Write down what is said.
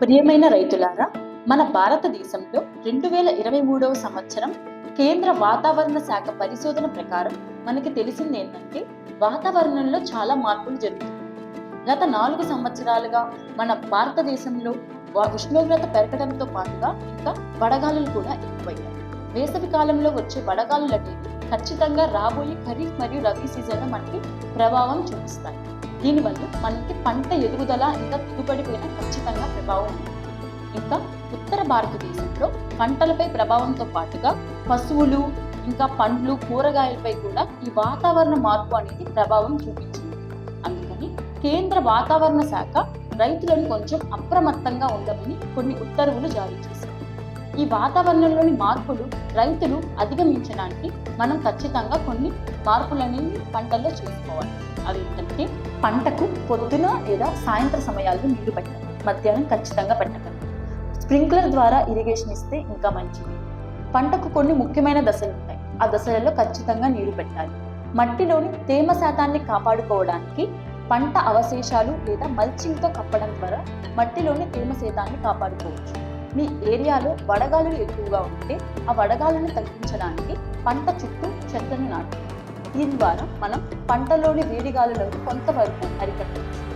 ప్రియమైన రైతులారా మన భారతదేశంలో రెండు వేల ఇరవై మూడవ సంవత్సరం కేంద్ర వాతావరణ శాఖ పరిశోధన ప్రకారం మనకి తెలిసింది ఏంటంటే వాతావరణంలో చాలా మార్పులు జరుగుతున్నాయి. గత నాలుగు సంవత్సరాలుగా మన భారతదేశంలో ఉష్ణోగ్రత పెరగడంతో పాటుగా ఇంకా వడగాలులు కూడా ఎక్కువయ్యాయి. వేసవి కాలంలో వచ్చే వడగాలులు అనేవి ఖచ్చితంగా రాబోయే ఖరీఫ్ మరియు రబీ సీజన్లో మనకి ప్రభావం చూపిస్తాయి. దీనివల్ల మనకి పంట ఎదుగుదల ఇంకా దిగుబడి పైన ఖచ్చితంగా ప్రభావం ఉంటుంది ఇంకా ఉత్తర భారతదేశంలో పంటలపై ప్రభావంతో పాటుగా పశువులు ఇంకా పండ్లు కూరగాయలపై కూడా ఈ వాతావరణ మార్పు అనేది ప్రభావం చూపించింది. అందుకని కేంద్ర వాతావరణ శాఖ రైతులను కొంచెం అప్రమత్తంగా ఉండమని కొన్ని ఉత్తర్వులు జారీ చేసింది. ఈ వాతావరణంలోని మార్పులు రైతులు అధిగమించడానికి మనం ఖచ్చితంగా కొన్ని మార్పులని పంటల్లో చేసుకోవాలి. అవి ఏంటంటే పంటకు పొద్దున లేదా సాయంత్రం సమయాల్లో నీళ్ళు పెట్టాలి మధ్యాహ్నం ఖచ్చితంగా పెట్టకండి స్ప్రింక్లర్ ద్వారా ఇరిగేషన్ ఇస్తే ఇంకా మంచిది. పంటకు కొన్ని ముఖ్యమైన దశలు ఉంటాయి. ఆ దశలలో ఖచ్చితంగా నీరు పెట్టాలి. మట్టిలోని తేమ శాతాన్ని కాపాడుకోవడానికి పంట అవశేషాలు లేదా మల్చింగ్తో కప్పడం ద్వారా మట్టిలోని తేమ శాతాన్ని కాపాడుకోవచ్చు. మీ ఏరియాలో వడగాలులు ఎక్కువగా ఉంటే ఆ వడగాలను తగ్గించడానికి పంట చుట్టూ చెట్లను నాటాలి దీని ద్వారా మనం పంటలోని వేడిగాలులను కొంతవరకు అరికట్టవచ్చు